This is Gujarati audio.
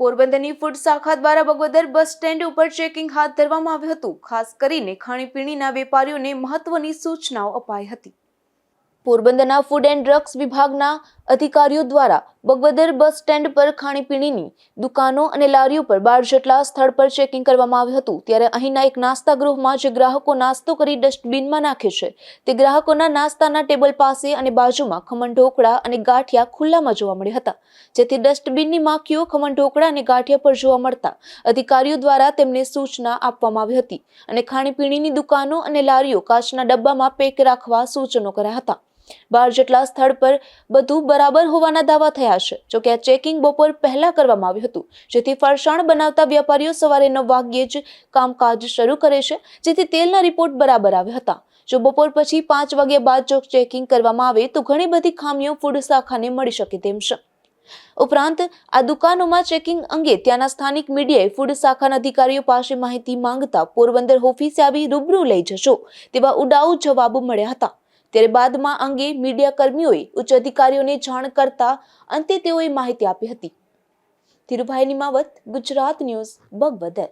પોરબંદરની ફૂડ શાખા દ્વારા બગોદર બસ સ્ટેન્ડ ઉપર ચેકિંગ હાથ ધરવામાં આવ્યું હતું. ખાસ કરીને ખાણીપીણીના વેપારીઓને મહત્વની સૂચનાઓ અપાઈ હતી. પોરબંદરના ફૂડ એન્ડ ડ્રગ્સ વિભાગના અધિકારીઓ દ્વારા બગવદર બસ સ્ટેન્ડ પર ખાણીપીણીની દુકાનો અને લારીઓ પર બાર જેટલા સ્થળ પર ચેકિંગ કરવામાં આવ્યું હતું. ત્યારે અહીંના એક નાસ્તા ગૃહમાં જે ગ્રાહકો નાસ્તો કરી ડસ્ટબિનમાં નાખે છે. તે ગ્રાહકોના નાસ્તાના ટેબલ પાસે અને બાજુમાં ખમણ ઢોકળા અને ગાંઠિયા ખુલ્લામાં જોવા મળ્યા હતા. જેથી ડસ્ટબિનની માખીઓ ખમણ ઢોકળા અને ગાંઠિયા પર જોવા મળતા અધિકારીઓ દ્વારા તેમને સૂચના આપવામાં આવી હતી અને ખાણીપીણીની દુકાનો અને લારીઓ કાચના ડબ્બામાં પેક રાખવા સૂચનો કર્યા હતા. બાર જેટલા સ્થળ પર બધું બરાબર હોવાના દાવા થયા છે. જોકે આ ચેકિંગ બપોર પહેલા કરવામાં આવ્યું હતું. જેથી ફરસાણ બનાવતા વેપારીઓ સવારે નવ વાગ્યે જ કામકાજ શરૂ કરે છે. જેથી તેલના રિપોર્ટ બરાબર આવ્યા હતા. જો બપોર પછી પાંચ વાગ્યા બાદ જો ચેકિંગ કરવામાં આવે, તો ઘણી બધી ખામીઓ ફૂડ શાખાને મળી શકે તેમ છે. ઉપરાંત, આ દુકાનોમાં ચેકિંગ અંગે ત્યાંના સ્થાનિક મીડિયાએ ફૂડ શાખાના અધિકારીઓ પાસે માહિતી માંગતા પોરબંદર ઓફિસે આવી રૂબરૂ લઈ જશો તેવા ઉડાઉ જવાબ મળ્યા હતા. ત્યારે બાદમાં અંગે મીડિયા કર્મીઓએ ઉચ્ચ અધિકારીઓને જાણ કરતા અંતે તેઓએ માહિતી આપી હતી. ધીરુભાઈ નિમાવત, ગુજરાત ન્યૂઝ બગબદર